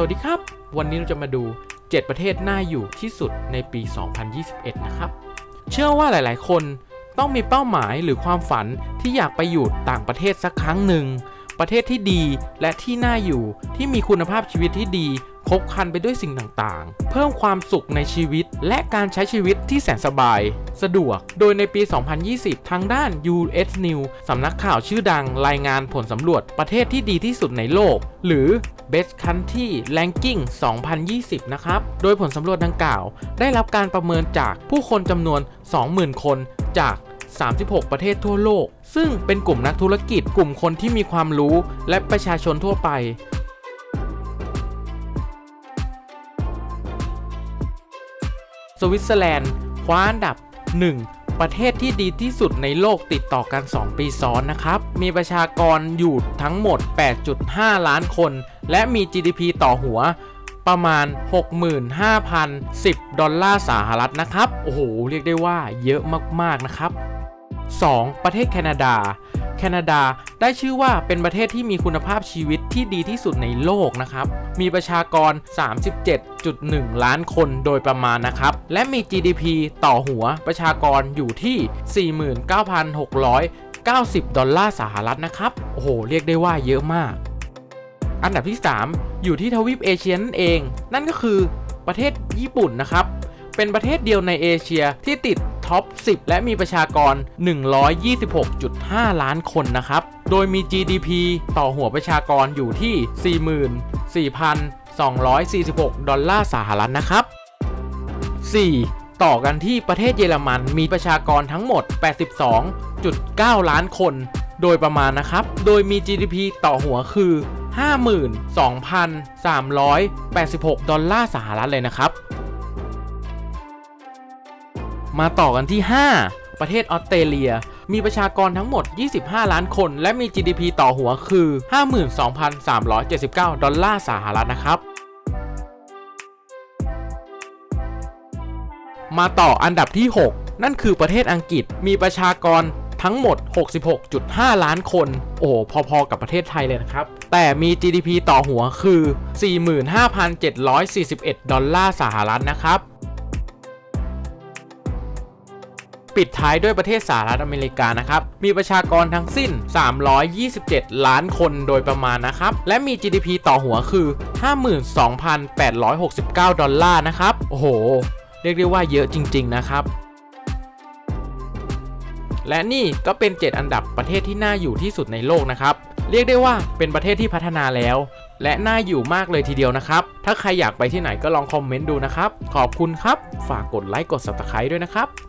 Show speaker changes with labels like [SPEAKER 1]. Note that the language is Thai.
[SPEAKER 1] สวัสดีครับ วันนี้เราจะมาดู 7 ประเทศน่าอยู่ที่สุดในปี 2021 นะครับ เชื่อว่าหลายๆ คนต้องมีเป้าหมายหรือความฝันที่อยากไปอยู่ต่างประเทศสักครั้งหนึ่ง ประเทศที่ดีและที่น่าอยู่ที่มีคุณภาพชีวิตที่ดีครบคันไปด้วยสิ่งต่างๆ เพิ่มความสุขในชีวิตและการใช้ชีวิตที่แสนสบาย สะดวก โดยในปี 2020 ทางด้าน US News สำนักข่าวชื่อดังรายงานผลสำรวจประเทศที่ดีที่สุดในโลก หรือ Best Country Ranking 2020 นะครับ โดยผลสำรวจดังกล่าว ได้รับการประเมินจากผู้คนจำนวน 20,000 คนจาก 36 ประเทศทั่วโลก ซึ่งเป็นกลุ่มนักธุรกิจกลุ่มคนที่มีความรู้และประชาชนทั่วไปสวิตเซอร์แลนด์คว้าอันดับ 1 ประเทศที่ดีที่สุดในโลกติดต่อกัน 2 ปีซ้อนนะครับ มีประชากรอยู่ทั้งหมด 8.5 ล้านคน และมี GDP ต่อหัวประมาณ 65,010 ดอลลาร์สหรัฐนะครับ โอ้โห เรียกได้ว่าเยอะมาก ๆ นะครับ 2. ประเทศแคนาดา แคนาดาได้ชื่อว่าเป็นประเทศที่มีคุณภาพชีวิตที่ดีที่สุดในโลกนะครับ มีประชากร 37.1 ล้านคนโดยประมาณนะครับ และมี GDP ต่อหัวประชากรอยู่ที่ 49,690 ดอลลาร์สหรัฐนะครับ โอ้โห เรียกได้ว่าเยอะมาก อันดับที่ 3 อยู่ที่ทวีปเอเชียนั่นเอง นั่นก็คือประเทศญี่ปุ่นนะครับเป็นประเทศเดียวในเอเชียที่ติด ท็อป 10 และมีประชากร 126.5 ล้านคนนะครับ โดยมี GDP ต่อหัวประชากรอยู่ที่ 44,246 ดอลลาร์สหรัฐนะครับ 4. ต่อกันที่ประเทศเยอรมันมีประชากรทั้งหมด 82.9 ล้านคน โดยประมาณนะครับ โดยมี GDP ต่อหัวคือ 52,386 ดอลลาร์สหรัฐเลยนะครับ มาต่อกันที่ 5 ประเทศออสเตรเลีย มีประชากรทั้งหมด 25 ล้านคน และมี GDP ต่อหัวคือ 52,379 ดอลลาร์สหรัฐนะครับ มาต่ออันดับที่ 6 นั่นคือประเทศอังกฤษ มีประชากรทั้งหมด 66.5 ล้านคน โอ้โหพอๆ กับประเทศไทยเลยนะครับ แต่มี GDP ต่อหัวคือ 45,741 ดอลลาร์สหรัฐนะครับ ปิดท้ายด้วยประเทศสหรัฐอเมริกานะครับ มีประชากรทั้งสิ้น 327 ล้านคนโดยประมาณนะครับ และมี GDP ต่อหัวคือ 52,869 ดอลลาร์นะครับ โอ้โห เรียกได้ว่าเยอะจริง ๆ นะครับและนี่ก็เป็น 7 อันดับประเทศที่น่าอยู่ที่สุดในโลกนะครับ เรียกได้ว่าเป็นประเทศที่พัฒนาแล้ว และน่าอยู่มากเลยทีเดียวนะครับ ถ้าใครอยากไปที่ไหนก็ลองคอมเมนต์ดูนะครับ ขอบคุณครับ ฝากกดไลค์กด subscribe ด้วยนะครับ